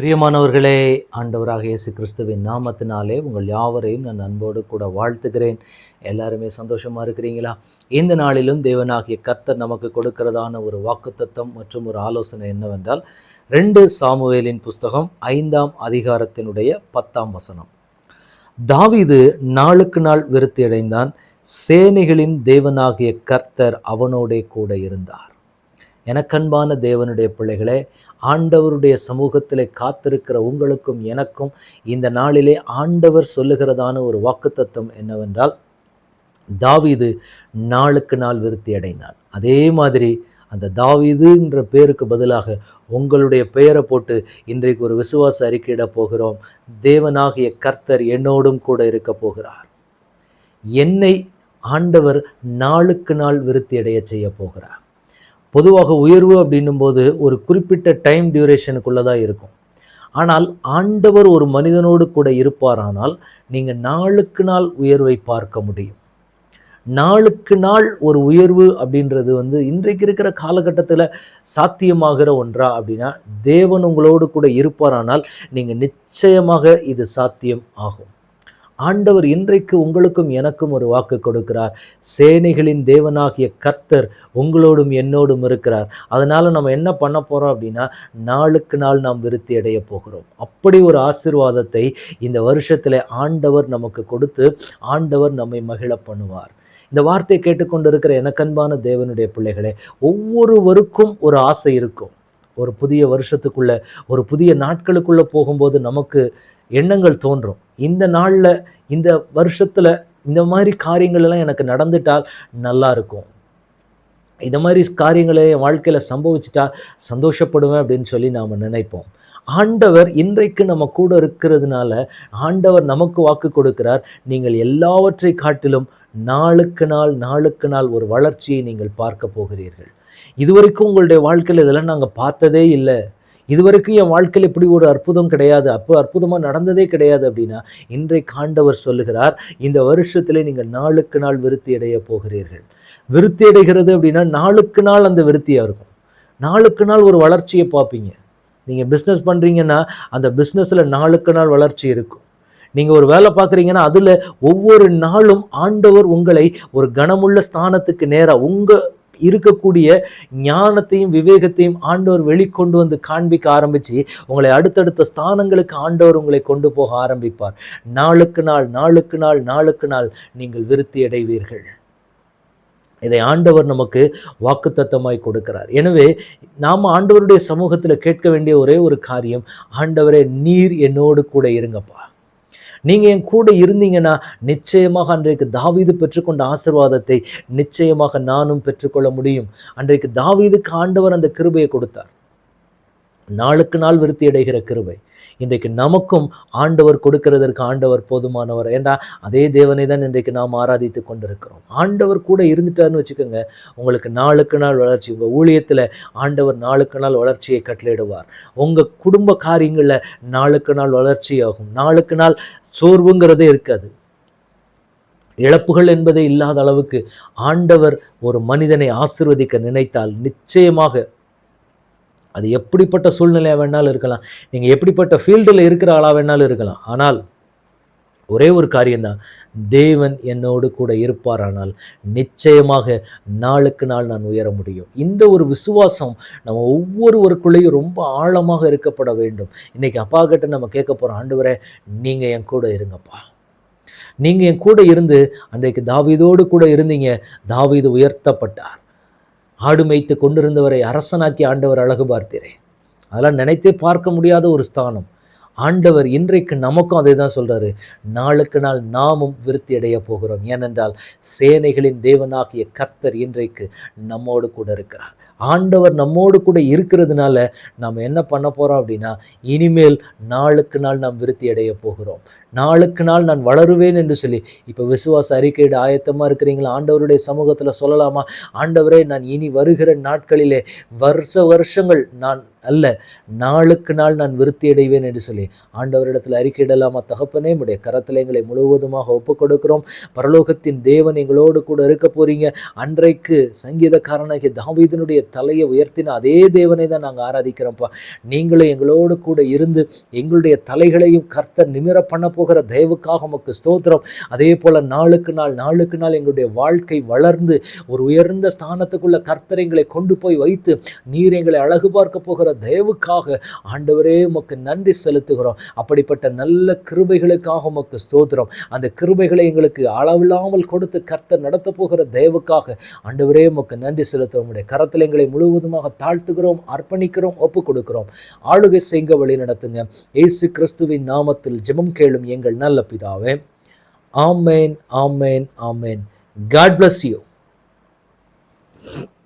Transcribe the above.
பிரியமானவர்களே ஆண்டவராக இயேசு கிறிஸ்துவின் நாமத்தினாலே உங்கள் யாவரையும் நான் அன்போடு கூட வாழ்த்துகிறேன். எல்லாருமே சந்தோஷமாக இருக்கிறீங்களா? இந்த நாளிலும் தேவனாகிய கர்த்தர் நமக்கு கொடுக்கிறதான ஒரு வாக்குத்தத்தம் மற்றும் ஒரு ஆலோசனை என்னவென்றால் ரெண்டு சாமுவேலின் புஸ்தகம் ஐந்தாம் அதிகாரத்தினுடைய பத்தாம் வசனம். தாவிது நாளுக்கு நாள் விருத்தி அடைந்தான். சேனைகளின் தேவனாகிய கர்த்தர் அவனோடே கூட இருந்தார். எனக்கன்பான தேவனுடைய பிள்ளைகளே ஆண்டவருடைய சமூகத்திலே காத்திருக்கிற உங்களுக்கும் எனக்கும் இந்த நாளிலே ஆண்டவர் சொல்லுகிறதான ஒரு வாக்குத்தத்தம் என்னவென்றால் தாவீது நாளுக்கு நாள் விருத்தி அடைந்தான். அதே மாதிரி அந்த தாவிதுன்ற பேருக்கு பதிலாக உங்களுடைய பெயரை போட்டு இன்றைக்கு ஒரு விசுவாச அறிக்கையிட போகிறோம். தேவனாகிய கர்த்தர் என்னோடும் கூட இருக்க போகிறார். என்னை ஆண்டவர் நாளுக்கு நாள் விருத்தி அடைய செய்ய போகிறார். பொதுவாக உயர்வு அப்படின்னும் போது ஒரு குறிப்பிட்ட டைம் டியூரேஷனுக்குள்ளே தான் இருக்கும். ஆனால் ஆண்டவர் ஒரு மனிதனோடு கூட இருப்பாரானால் நீங்கள் நாளுக்கு நாள் உயர்வை பார்க்க முடியும். நாளுக்கு நாள் ஒரு உயர்வு அப்படின்றது வந்து இன்றைக்கு இருக்கிற காலகட்டத்தில் சாத்தியமாகிற ஒன்றா அப்படின்னா தேவன் உங்களோடு கூட இருப்பாரானால் நீங்கள் நிச்சயமாக இது சாத்தியம் ஆகும். ஆண்டவர் இன்றைக்கு உங்களுக்கும் எனக்கும் ஒரு வாக்கு கொடுக்கிறார். சேனைகளின் தேவனாகிய கர்த்தர் உங்களோடும் என்னோடும் இருக்கிறார். அதனால் நம்ம என்ன பண்ண போகிறோம் அப்படின்னா நாளுக்கு நாள் நாம் விருத்தி அடைய போகிறோம். அப்படி ஒரு ஆசிர்வாதத்தை இந்த வருஷத்தில் ஆண்டவர் நமக்கு கொடுத்து ஆண்டவர் நம்மை மகிழ பண்ணுவார். இந்த வார்த்தையை கேட்டுக்கொண்டு இருக்கிற எனக்கன்பான தேவனுடைய பிள்ளைகளே ஒவ்வொருவருக்கும் ஒரு ஆசை இருக்கும். ஒரு புதிய வருஷத்துக்குள்ளே ஒரு புதிய நாட்களுக்குள்ளே போகும்போது நமக்கு எண்ணங்கள் தோன்றும். இந்த நாளில் இந்த வருஷத்தில் இந்த மாதிரி காரியங்கள் எல்லாம் எனக்கு நடந்துட்டால் நல்லா இருக்கும் இந்த மாதிரி காரியங்களை என் வாழ்க்கையில் சம்பவிச்சிட்டா சந்தோஷப்படுவேன் அப்படின்னு சொல்லி நாம் நினைப்போம். ஆண்டவர் இன்றைக்கு நம்ம கூட இருக்கிறதுனால ஆண்டவர் நமக்கு வாக்கு கொடுக்கிறார். நீங்கள் எல்லாவற்றை காட்டிலும் நாளுக்கு நாள் நாளுக்கு நாள் ஒரு வளர்ச்சியை நீங்கள் பார்க்க போகிறீர்கள். இதுவரைக்கும் உங்களுடைய வாழ்க்கையில் இதெல்லாம் நாங்கள் பார்த்ததே இல்லை. இதுவரைக்கும் என் வாழ்க்கையில் இப்படி ஒரு அற்புதம் கிடையாது. அப்போ அற்புதமாக நடந்ததே கிடையாது அப்படின்னா இன்றைக்கு காண்டவர் சொல்லுகிறார் இந்த வருஷத்தில் நீங்கள் நாளுக்கு நாள் விருத்தி அடைய போகிறீர்கள். விருத்தி அடைகிறது அப்படின்னா நாளுக்கு நாள் அந்த விருத்தியாக இருக்கும். நாளுக்கு நாள் ஒரு வளர்ச்சியை பார்ப்பீங்க. நீங்கள் பிஸ்னஸ் பண்ணுறீங்கன்னா அந்த பிஸ்னஸில் நாளுக்கு நாள் வளர்ச்சி இருக்கும். நீங்கள் ஒரு வேலை பார்க்குறீங்கன்னா அதில் ஒவ்வொரு நாளும் ஆண்டவர் உங்களை ஒரு கனமுள்ள ஸ்தானத்துக்கு நேராக உங்கள் இருக்கக்கூடிய ஞானத்தையும் விவேகத்தையும் ஆண்டவர் வெளிக்கொண்டு வந்து காண்பிக்க ஆரம்பித்து உங்களை அடுத்தடுத்த ஸ்தானங்களுக்கு ஆண்டவர் உங்களை கொண்டு போக ஆரம்பிப்பார். நாளுக்கு நாள் நாளுக்கு நாள் நாளுக்கு நாள் நீங்கள் விருத்தி அடைவீர்கள். இதை ஆண்டவர் நமக்கு வாக்குத்தத்தமாய் கொடுக்கிறார். எனவே நாம் ஆண்டவருடைய சமூகத்தில் கேட்க வேண்டிய ஒரே ஒரு காரியம் ஆண்டவரே நீர் என்னோடு கூட இருங்கப்பா. நீங்கள் என் கூட இருந்தீங்கன்னா நிச்சயமாக அன்றைக்கு தாவீது பெற்றுக்கொண்ட ஆசிர்வாதத்தை நிச்சயமாக நானும் பெற்றுக்கொள்ள முடியும். அன்றைக்கு தாவீதுக்கு ஆண்டவர் அந்த கிருபையை கொடுத்தார். நாளுக்கு நாள் விருத்தி அடைகிற கிருபை. இன்றைக்கு நமக்கும் ஆண்டவர் கொடுக்கிறதற்கு ஆண்டவர் போதுமானவர். ஏண்டா? அதே தேவனை தான் இன்றைக்கு நாம் ஆராதித்து கொண்டிருக்கிறோம். ஆண்டவர் கூட இருந்துட்டாருன்னு வச்சுக்கோங்க உங்களுக்கு நாளுக்கு நாள் வளர்ச்சி உங்கள் ஊழியத்தில் ஆண்டவர் நாளுக்கு நாள் வளர்ச்சியை கட்டளையிடுவார். உங்கள் குடும்ப காரியங்களில் நாளுக்கு நாள் வளர்ச்சி ஆகும் நாளுக்கு நாள் சோர்வுங்கிறதே இருக்காது. இழப்புகள் என்பதே இல்லாத அளவுக்கு ஆண்டவர் ஒரு மனிதனை ஆசிர்வதிக்க நினைத்தால் நிச்சயமாக அது எப்படிப்பட்ட சூழ்நிலையாக வேணாலும் இருக்கலாம். நீங்கள் எப்படிப்பட்ட ஃபீல்டில் இருக்கிற ஆளாக வேணாலும் இருக்கலாம். ஆனால் ஒரே ஒரு காரியம்தான். தேவன் என்னோடு கூட இருப்பாரானால் நிச்சயமாக நாளுக்கு நாள் நான் உயர முடியும். இந்த ஒரு விசுவாசம் நம்ம ஒவ்வொருவருக்குள்ளேயும் ரொம்ப ஆழமாக இருக்கப்பட வேண்டும். இன்றைக்கி அப்பா கிட்ட நம்ம கேட்க போகிறோம் வரை நீங்கள் என் கூட இருங்கப்பா. நீங்கள் என் கூட இருந்து அன்றைக்கு தாவீதோடு கூட இருந்தீங்க. தாவீது உயர்த்தப்பட்டார். ஆடு மேய்த்து கொண்டிருந்தவரை அரசனாக்கி ஆண்டவர் அழகு பார்த்தீரே. அதெல்லாம் நினைத்தே பார்க்க முடியாத ஒரு ஸ்தானம். ஆண்டவர் இன்றைக்கு நமக்கும் அதை தான் சொல்கிறாரு நாளுக்கு நாள் நாமும் விருத்தி அடைய போகிறோம். ஏனென்றால் சேனைகளின் தேவனாகிய கர்த்தர் இன்றைக்கு நம்மோடு கூட இருக்கிறார். ஆண்டவர் நம்மோடு கூட இருக்கிறதுனால நாம் என்ன பண்ண போகிறோம் அப்படின்னா இனிமேல் நாளுக்கு நாள் நாம் விருத்தி அடைய போகிறோம். நாளுக்கு நாள் நான் வளருவேன் என்று சொல்லி இப்போ விசுவாச அறிக்கையிட ஆயத்தமாக இருக்கிறீங்களா? ஆண்டவருடைய சமூகத்தில் சொல்லலாமா? ஆண்டவரே நான் இனி வருகிற நாட்களிலே வருஷ வருஷங்கள் நான் அல்ல நாளுக்கு நாள் நான் விருத்தி அடைவேன் என்று சொல்லி ஆண்டவரிடத்தில் அறிக்கையிடலாமா? தகப்பனே உடைய கரத்தில் எங்களை முழுவதுமாக ஒப்புக் கொடுக்கிறோம் பரலோகத்தின் தேவன் எங்களோடு கூட இருக்க போறீங்க. அன்றைக்கு சங்கீதக்காரனாகிய தாவீதனுடைய தலையை உயர்த்தின அதே தேவனை தான் நாங்கள் ஆராதிக்கிறோம்ப்பா. நீங்களும் எங்களோடு கூட இருந்து எங்களுடைய தலைகளையும் கர்த்தர் நிமிர பண்ண போகிற தயவுக்காக உமக்கு ஸ்தோத்திரம். அதே போல நாளுக்கு நாள் நாளுக்கு நாள் எங்களுடைய வாழ்க்கை வளர்ந்து ஒரு உயர்ந்த ஸ்தானத்துக்குள்ள கர்த்தர் எங்களை கொண்டு போய் வைத்து நீர் எங்களை அழகு பார்க்க போகிற தயவுக்காக ஆண்டவரே உமக்கு நன்றி செலுத்துகிறோம். அப்படிப்பட்ட நல்ல கிருபைகளுக்காக உமக்கு ஸ்தோத்திரம். அந்த கிருபைகளை எங்களுக்கு அளவில்லாமல் கொடுத்து கர்த்தர் நடத்த போகிற தயவுக்காக ஆண்டவரே உமக்கு நன்றி செலுத்துகிறோம். உடைய கரத்தில் எங்களை முழுவதுமாக தாழ்த்துகிறோம் அர்ப்பணிக்கிறோம் ஒப்பு கொடுக்கிறோம் ஆளுகை செய்க வழி நடத்துங்க. ஏசு கிறிஸ்துவின் நாமத்தில் ஜெபம் கேளும் எங்கள் நல்ல பிதாவே. ஆமேன் ஆமேன் ஆமேன். God bless you